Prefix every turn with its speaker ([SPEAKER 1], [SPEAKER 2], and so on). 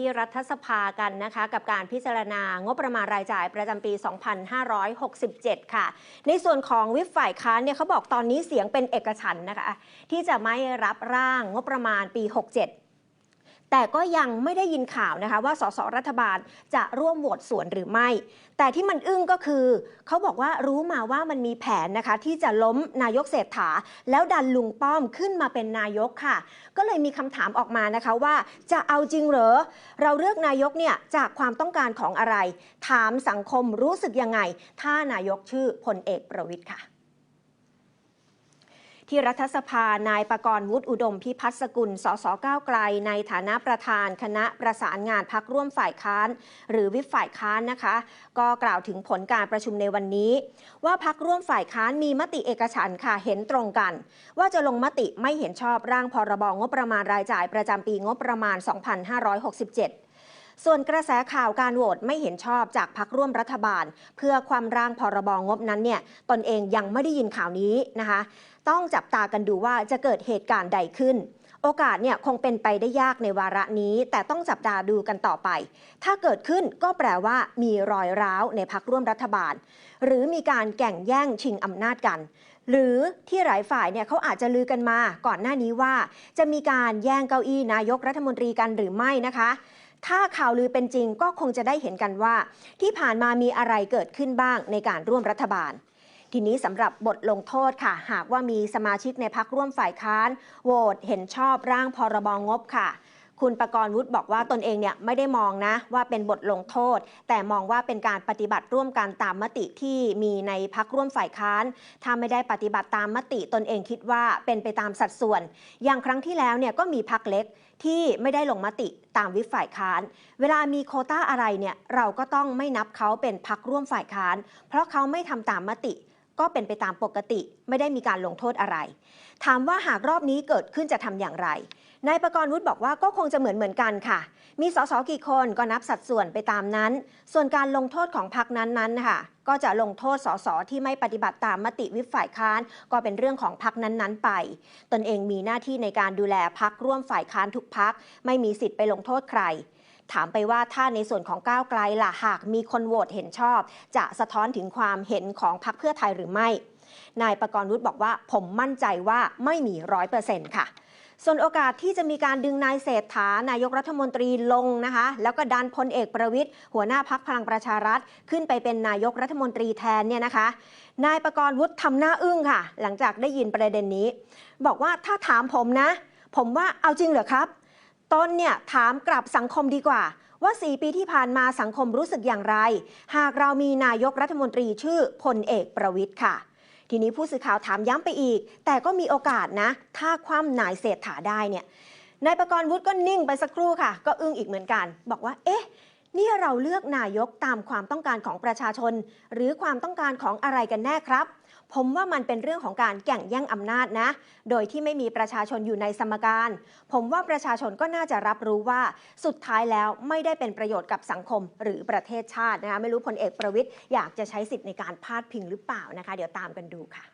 [SPEAKER 1] ที่รัฐสภากันนะคะกับการพิจารณางบประมาณรายจ่ายประจำปี 2567 ค่ะ ในส่วนของวิปฝ่ายค้านเนี่ยเขาบอกตอนนี้เสียงเป็นเอกฉันท์นะคะที่จะไม่รับร่างงบประมาณปี 67 แต่ก็ยังไม่ได้ยินข่าวนะคะว่าสสรัฐบาลจะร่วมโหวตสวนหรือไม่ แต่ที่มันอึ้งก็คือ เขาบอกว่ารู้มาว่ามันมีแผนนะคะที่จะล้มนายกเศรษฐา แล้วดันลุงป้อมขึ้นมาเป็นนายกค่ะ ก็เลยมีคำถามออกมานะคะว่าจะเอาจริงเหรอ เราเลือกนายกเนี่ยจากความต้องการของอะไร ถามสังคมรู้สึกยังไง ถ้านายกชื่อพลเอกประวิทย์ค่ะ ที่รัฐสภานายประกรณ์วุฒิอุดมพิพัฒน์สกุล สสก้าวไกล ในฐานะประธานคณะประสานงานพักร่วมฝ่ายค้าน หรือวิปฝ่ายค้านนะคะ ก็กล่าวถึงผลการประชุมในวันนี้ ว่าพักร่วมฝ่ายค้านมีมติเอกฉันค่ะเห็นตรงกัน ว่าจะลงมติไม่เห็นชอบร่างพรบงบประมาณรายจ่ายประจำปีงบประมาณ 2567 ส่วนกระแสข่าวการโหวตไม่เห็นชอบจากพักร่วมรัฐบาล เพื่อความร่างพรบงบนั้นเนี่ยตนเองยังไม่ได้ยินข่าวนี้นะคะ ต้องจับตากันดูว่าจะเกิดเหตุการณ์ใดขึ้น โอกาสเนี่ยคงเป็นไปได้ยากในวาระนี้ แต่ต้องจับตาดูกันต่อไป ถ้าเกิดขึ้นก็แปลว่ามีรอยร้าวในพักร่วมรัฐบาล หรือมีการแก่งแย่งชิงอำนาจกัน หรือที่หลายฝ่ายเนี่ยเขาอาจจะลือกันมา ก่อนหน้านี้ว่า จะมีการแย่งเก้าอี้นายกรัฐมนตรีกันหรือไม่นะคะถ้าข่าวลือเป็นจริงก็คงจะได้เห็นกันว่า ที่ผ่านมามีอะไรเกิดขึ้นบ้างในการร่วมรัฐบาล ทีนี้สำหรับบทลงโทษค่ะ หากว่ามีสมาชิกในพักร่วมฝ่ายค้านโหวตเห็นชอบร่างพรบงบค่ะคุณประกรณ์วุฒิบอกว่าตนเองเนี่ยไม่ได้มองนะว่าเป็นบทลงโทษ แต่มองว่าเป็นการปฏิบัติร่วมกันตามมติที่มีในพักร่วมฝ่ายค้าน ถ้าไม่ได้ปฏิบัติตามมติตนเองคิดว่าเป็นไปตามสัดส่วน อย่างครั้งที่แล้วเนี่ยก็มีพักเล็กที่ไม่ได้ลงมติตามวิฝ่ายค้าน เวลามีโคต้าอะไรเนี่ยเราก็ต้องไม่นับเขาเป็นพักร่วมฝ่ายค้าน เพราะเขาไม่ทำตามมติ ก็เป็นไปตามปกติ ไม่ได้มีการลงโทษอะไร ถามว่าหากรอบนี้เกิดขึ้นจะทำอย่างไรนายประกรณ์วุฒิบอกว่าก็คงจะเหมือนเหมือนกันค่ะ มีสสกี่คนก็นับสัดส่วนไปตามนั้น ส่วนการลงโทษของพรรคนั้นๆค่ะ ก็จะลงโทษสสที่ไม่ปฏิบัติตามมติวิปฝ่ายค้าน ก็เป็นเรื่องของพรรคนั้นๆ ไป ตนเองมีหน้าที่ในการดูแลพรรคร่วมฝ่ายค้านทุกพรรคไม่มีสิทธิ์ไปลงโทษใคร ถามไปว่าถ้าในส่วนของก้าวไกลล่ะหากมีคนโหวตเห็นชอบ จะสะท้อนถึงความเห็นของพรรคเพื่อไทยหรือไม่ นายประกรณ์วุฒิบอกว่าผมมั่นใจว่าไม่มีร้อยเปอร์เซ็นต์ค่ะส่วนโอกาสที่จะมีการดึงนายเศรษฐานายกรัฐมนตรีลงนะคะ แล้วก็ดันพลเอกประวิทย์หัวหน้าพักพลังประชารัฐ ขึ้นไปเป็นนายกรัฐมนตรีแทนเนี่ยนะคะ นายประกรณ์วุฒิทำหน้าอึ้งค่ะ หลังจากได้ยินประเด็นนี้ บอกว่าถ้าถามผมนะ ผมว่าเอาจริงเหรอครับ ต้นเนี่ยถามกลับสังคมดีกว่า ว่า 4 ปีที่ผ่านมาสังคมรู้สึกอย่างไร หากเรามีนายกรัฐมนตรีชื่อพลเอกประวิทย์ค่ะ ทีนี้ผู้สื่อข่าวถามย้ำไปอีก แต่ก็มีโอกาสนะ ถ้าคว่ำนายเศรษฐาได้เนี่ยนายประกรณ์วุฒิก็นิ่งไปสักครู่ค่ะ ก็อึ้งอีกเหมือนกัน บอกว่า เอ๊ะ นี่เราเลือกนายกตามความต้องการของประชาชน หรือความต้องการของอะไรกันแน่ครับ ผมว่ามันเป็นเรื่องของการแก่งแย่งอำนาจนะ โดยที่ไม่มีประชาชนอยู่ในสมการ ผมว่าประชาชนก็น่าจะรับรู้ว่า สุดท้ายแล้วไม่ได้เป็นประโยชน์กับสังคมหรือประเทศชาตินะคะไม่รู้พลเอกประวิทย์อยากจะใช้สิทธิ์ในการพาดพิงหรือเปล่านะคะ เดี๋ยวตามกันดูค่ะ